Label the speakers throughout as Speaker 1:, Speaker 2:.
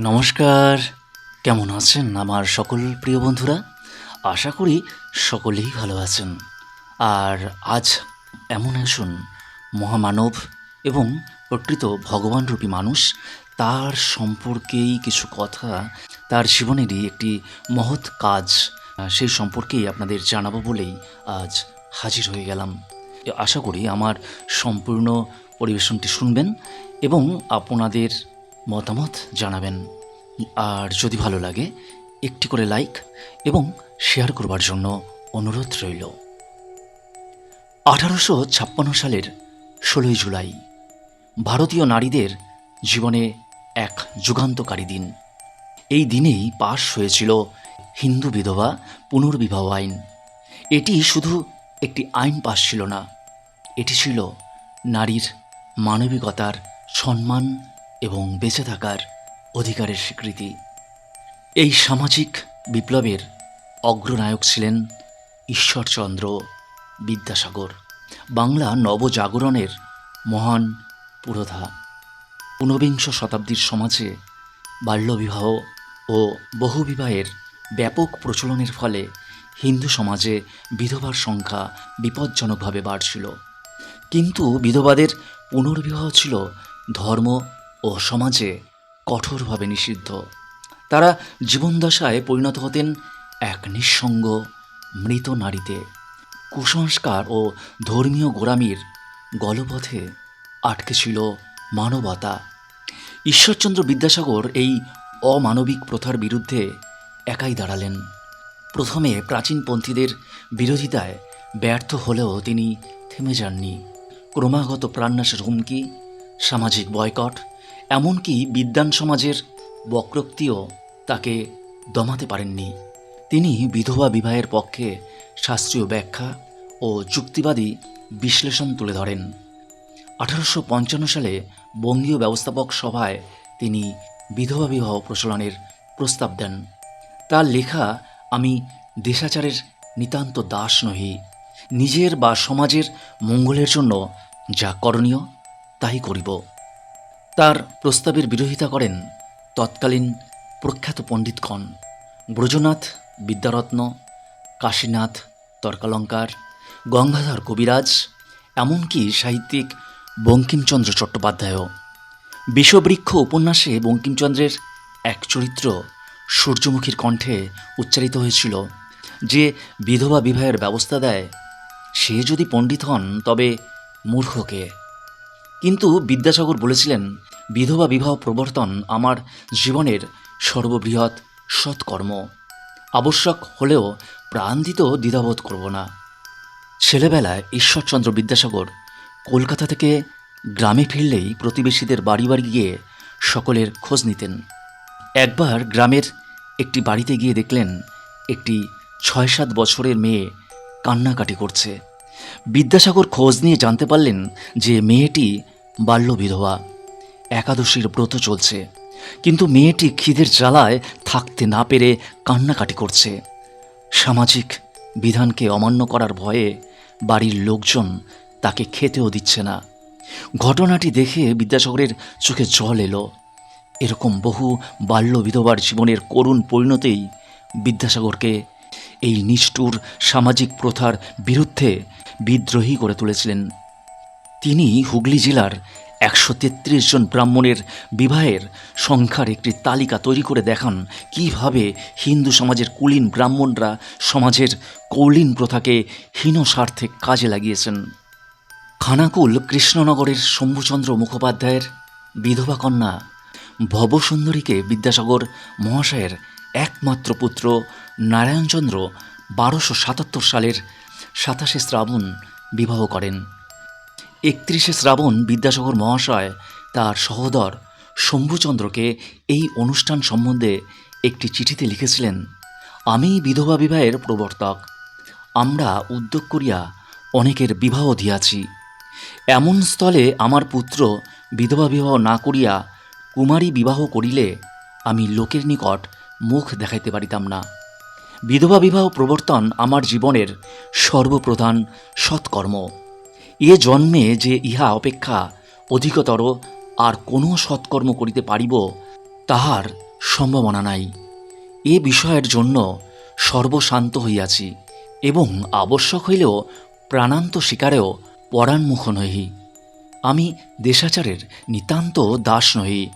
Speaker 1: নমস্কার। কেমন আছেন আমার সকল প্রিয় বন্ধুরা? আশা করি সকলেই ভালো আছেন। আর আজ এমন একজন মহামানব এবং প্রকৃত ভগবানরূপী মানুষ, তার সম্পর্কেই কিছু কথা, তার জীবনেরই একটি মহৎ কাজ, সেই সম্পর্কেই আপনাদের জানাব বলেই আজ হাজির হয়ে গেলাম। আশা করি আমার সম্পূর্ণ পরিবেশনটি শুনবেন এবং আপনাদের মতামত জানাবেন। আর যদি ভালো লাগে, একটি করে লাইক এবং শেয়ার করবার জন্য অনুরোধ রইল। আঠারোশো ছাপ্পান্ন সালের ষোলোই জুলাই, ভারতীয় নারীদের জীবনে এক যুগান্তকারী দিন। এই দিনেই পাশ হয়েছিল হিন্দু বিধবা পুনর্বিবাহ আইন। এটি শুধু একটি আইন পাশ ছিল না, এটি ছিল নারীর মানবিকতার সম্মান এবং বেঁচে থাকার অধিকারের স্বীকৃতি। এই সামাজিক বিপ্লবের অগ্রনায়ক ছিলেন ঈশ্বরচন্দ্র বিদ্যাসাগর। বাংলা নবজাগরণের মহান পুরোধা। ঊনবিংশ শতাব্দীর সমাজে বাল্যবিবাহ ও বহুবিবাহের ব্যাপক প্রচলনের ফলে হিন্দু সমাজে বিধবার সংখ্যা বিপজ্জনকভাবে বাড়ছিল। কিন্তু বিধবাদের পুনর্বিবাহ ছিল ধর্ম ও সমাজে কঠোরভাবে নিষিদ্ধ। তারা জীবনদশায় পরিণত হতেন এক নিঃসঙ্গ মৃত নারীতে। কুসংস্কার ও ধর্মীয় গোড়ামির গলপথে আটকে ছিল মানবতা। ঈশ্বরচন্দ্র বিদ্যাসাগর এই অমানবিক প্রথার বিরুদ্ধে একাই দাঁড়ালেন। প্রথমে প্রাচীনপন্থীদের বিরোধিতায় ব্যর্থ হলেও তিনি থেমে যাননি। ক্রমাগত প্রাণনাশের হুমকি, সামাজিক বয়কট এমনকি বিদ্যান সমাজের বক্রোক্তিও তাকে দমাতে পারেননি। তিনি বিধবা বিবাহের পক্ষে শাস্ত্রীয় ব্যাখ্যা ও যুক্তিবাদী বিশ্লেষণ তুলে ধরেন। আঠারোশো পঞ্চান্ন সালে বঙ্গীয় ব্যবস্থাপক সভায় তিনি বিধবা বিবাহ প্রচলনের প্রস্তাব দেন। তার লেখা, আমি দেশাচারের নিতান্ত দাস নহি। নিজের বা সমাজের মঙ্গলের জন্য যা করণীয়, তাই করিব। তার প্রস্তাবের বিরোধিতা করেন তৎকালীন প্রখ্যাত পণ্ডিতগণ ব্রজনাথ বিদ্যারত্ন, কাশীনাথ তর্কালঙ্কার, গঙ্গাধর কবিরাজ, এমনকি সাহিত্যিক বঙ্কিমচন্দ্র চট্টোপাধ্যায়ও। বিষবৃক্ষ উপন্যাসে বঙ্কিমচন্দ্রের এক চরিত্র সূর্যমুখীর কণ্ঠে উচ্চারিত হয়েছিল, যে বিধবা বিবাহের ব্যবস্থা দেয়। সে যদি পণ্ডিত হন, তবে মূর্খকে। কিন্তু বিদ্যাসাগর বলেছিলেন, বিধবা বিবাহ প্রবর্তন আমার জীবনের সর্ববৃহৎ সৎকর্ম। আবশ্যক হলেও প্রাণ দিতেও দ্বিধাবোধ করব না। ছেলেবেলায় ঈশ্বরচন্দ্র বিদ্যাসাগর কলকাতা থেকে গ্রামে ফিরলেই প্রতিবেশীদের বাড়ি বাড়ি গিয়ে সকলের খোঁজ নিতেন। একবার গ্রামের একটি বাড়িতে গিয়ে দেখলেন, একটি ছয় সাত বছরের মেয়ে কান্নাকাটি করছে। বিদ্যাসাগর খোঁজ নিয়ে জানতে পারলেন যে মেয়েটি বাল্য বিধবা একাদশীর ব্রত চলছে। কিন্তু মেয়েটি খিদের জ্বালায় থাকতে না পেরে কান্নাকাটি করছে। সামাজিক বিধানকে অমান্য করার ভয়ে বাড়ির লোকজন তাকে খেতেও দিচ্ছে না। ঘটনাটি দেখে বিদ্যাসাগরের চোখে জল এলো। এরকম বহু বাল্য বিধবার জীবনের করুণ পরিণতেই বিদ্যাসাগরকে এই নিষ্ঠুর সামাজিক প্রথার বিরুদ্ধে বিদ্রোহী করে তুলেছিলেন। তিনি হুগলি জেলার একশো তেত্রিশ জন ব্রাহ্মণের বিবাহের সংখ্যার একটি তালিকা তৈরি করে দেখান। কীভাবে হিন্দু সমাজের কুলীন ব্রাহ্মণরা সমাজের কৌলীন প্রথাকে হীন স্বার্থে কাজে লাগিয়েছেন। খানাকুল কৃষ্ণনগরের শম্ভুচন্দ্র মুখোপাধ্যায়ের বিধবা কন্যা ভবসুন্দরীকে বিদ্যাসাগর মহাশয়ের একমাত্র পুত্র নারায়ণচন্দ্র বারোশো সাতাত্তর সালের সাতাশে শ্রাবণ বিবাহ করেন। একত্রিশে শ্রাবণ বিদ্যাসাগর মহাশয় তার সহোদর শম্ভুচন্দ্রকে এই অনুষ্ঠান সম্বন্ধে একটি চিঠিতে লিখেছিলেন, আমি বিধবা বিবাহের প্রবর্তক। আমরা উদ্যোগ করিয়া অনেকের বিবাহ দিয়াছি। এমন স্থলে আমার পুত্র বিধবা বিবাহ না করিয়া কুমারী বিবাহ করিলে আমি লোকের নিকট মুখ দেখাইতে পারিতাম না। বিধবা বিবাহ প্রবর্তন আমার জীবনের সর্বপ্রধান সৎকর্ম। এ জন্মে যে ইহা অপেক্ষা অধিকতর আর কোনো সৎকর্ম করিতে পারিব, তাহার সম্ভাবনা নাই। এ বিষয়ের জন্য সর্বশান্ত হইয়াছি এবং আবশ্যক হইলেও প্রাণান্ত শিকারেও পরাণমুখ নহি। আমি দেশাচারের নিতান্ত দাস নহি,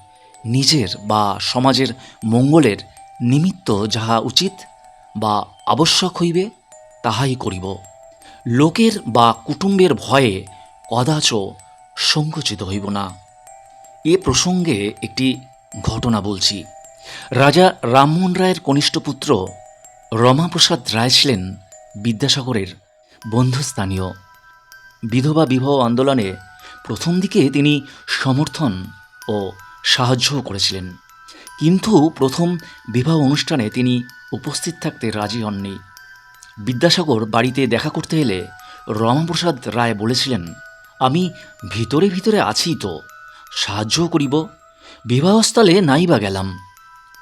Speaker 1: নিজের বা সমাজের মঙ্গলের নিমিত্ত যাহা উচিত বা আবশ্যক হইবে, তাহাই করিব। লোকের বা কুটুম্বের ভয়ে কদাচ সংকুচিত হইব না। এ প্রসঙ্গে একটি ঘটনা বলছি। রাজা রামমোহন রায়ের কনিষ্ঠ পুত্র রমাপ্রসাদ রায় ছিলেন বিদ্যাসাগরের বন্ধুস্থানীয়। বিধবা বিবাহ আন্দোলনে প্রথম দিকে তিনি সমর্থন ও সাহায্যও করেছিলেন। কিন্তু প্রথম বিবাহ অনুষ্ঠানে তিনি উপস্থিত থাকতে রাজি হননি। বিদ্যাসাগর বাড়িতে দেখা করতে এলে রমাপ্রসাদ রায় বলেছিলেন, আমি ভিতরে ভিতরে আছি তো, সাহায্যও করিব, বিবাহস্থলে নাই বা গেলাম।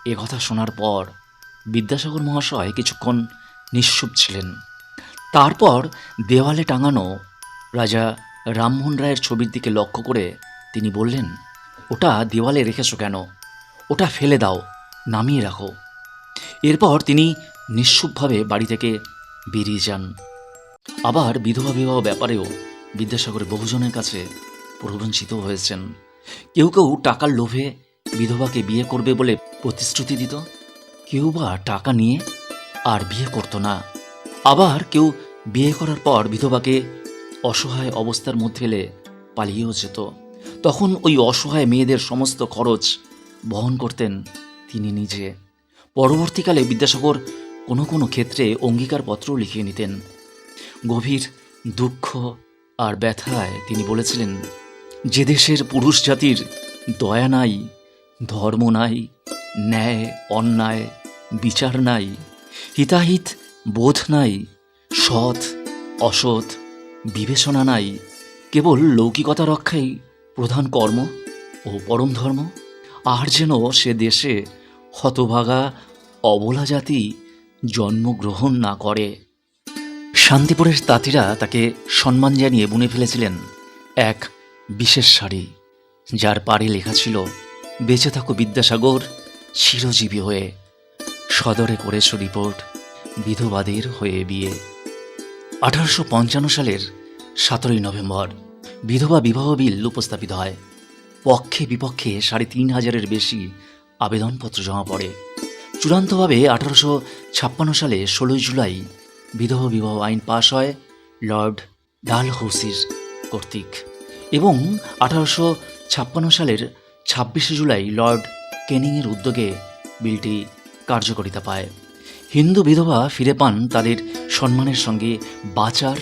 Speaker 1: এ কথা শোনার পর বিদ্যাসাগর মহাশয় কিছুক্ষণ নিশ্চুপ ছিলেন। তারপর দেওয়ালে টাঙানো রাজা রামমোহন রায়ের ছবির দিকে লক্ষ্য করে তিনি বললেন, ওটা দেওয়ালে রেখেছো কেন? ওটা ফেলে দাও, নামিয়ে রাখো। এরপর তিনি নিশ্চুপভাবে বাড়ি থেকে বেরিয়ে যান। আবার বিধবা বিবাহ ব্যাপারেও বিদ্যাসাগর বহুজনের কাছে প্রবঞ্চিত হয়েছেন। কেউ কেউ টাকার লোভে বিধবাকে বিয়ে করবে বলে প্রতিশ্রুতি দিত, কেউ বা টাকা নিয়ে আর বিয়ে করতো না। আবার কেউ বিয়ে করার পর বিধবাকে অসহায় অবস্থার মধ্যে এলে পালিয়েও যেত। তখন ওই অসহায় মেয়েদের সমস্ত খরচ বহন করতেন তিনি নিজে। পরবর্তীকালে বিদ্যাসাগর কোনো কোনো ক্ষেত্রে অঙ্গীকারপত্র লিখিয়ে নিতেন। গভীর দুঃখ আর ব্যথায় তিনি বলেছিলেন, যে দেশের পুরুষ জাতির দয়া নাই, ধর্ম নাই, ন্যায়, অন্যায়, বিচার নাই, হিতাহিত বোধ নাই, সৎ, অসৎ, বিবেচনা নাই, কেবল লৌকিকতা রক্ষাই প্রধান কর্ম ও পরম ধর্ম, আর যেন সে দেশে হতভাগা অবলা জাতি জন্মগ্রহণ না করে। শান্তিপুরের তাঁতিরা তাকে সম্মান জানিয়ে বুনে ফেলেছিলেন এক বিশেষ শাড়ি, যার পাড়ে লেখা ছিল, বেঁচে থাকো বিদ্যাসাগর, চিরজীবী হয়ে। সদরে করেছ রিপোর্ট, বিধবাদের হয়ে বিয়ে। আঠারোশো পঞ্চান্ন সালের সতেরোই নভেম্বর, বিধবা বিবাহ বিল উপস্থাপিত হয়। পক্ষে বিপক্ষে সাড়ে তিন হাজারের বেশি আবেদনপত্র জমা পড়ে। চূড়ান্তভাবে আঠারোশো ছাপ্পান্ন সালে ষোলোই জুলাই বিধবা বিবাহ আইন পাশ হয় লর্ড ডালহৌসির কর্তৃক এবং আঠারোশো ছাপ্পান্ন সালের ছাব্বিশে জুলাই লর্ড কেনিংয়ের উদ্যোগে বিলটি কার্যকারিতা পায়। হিন্দু বিধবা ফিরে পান তাদের সম্মানের সঙ্গে বাঁচার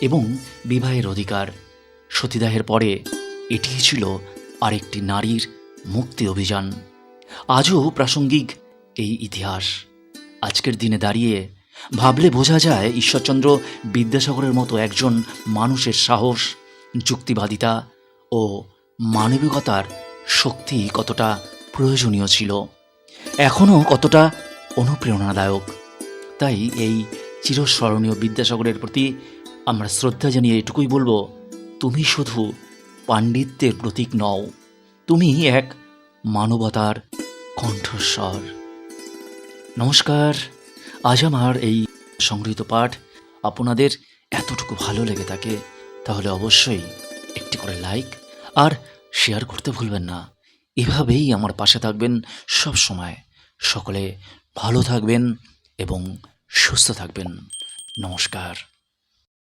Speaker 1: এবং বিবাহের অধিকার। সতীদাহের পরে এটিই ছিল আরেকটি নারীর মুক্তি অভিযান। আজও প্রাসঙ্গিক এই ইতিহাস। আজকের দিনে দাঁড়িয়ে ভাবলে বোঝা যায় ঈশ্বরচন্দ্র বিদ্যাসাগরের মতো একজন মানুষের সাহস, যুক্তিবাদিতা ও মানবিকতার শক্তি কতটা প্রয়োজনীয় ছিল। এখনও কতটা অনুপ্রেরণাদায়ক। তাই এই চিরস্মরণীয় বিদ্যাসাগরের প্রতি আমরা শ্রদ্ধা জানিয়ে এটুকুই বলব, তুমি শুধু পাণ্ডিত্যের প্রতীক নও, তুমি এক মানবতার কণ্ঠস্বর। নমস্কার, আজ আমার এই সংগৃহীত পাঠ আপনাদের এতটুকু ভালো লেগে থাকে, তাহলে অবশ্যই একটি করে লাইক আর শেয়ার করতে ভুলবেন না। এভাবেই আমার পাশে থাকবেন সব সময়। সকলে ভালো থাকবেন এবং সুস্থ থাকবেন। নমস্কার।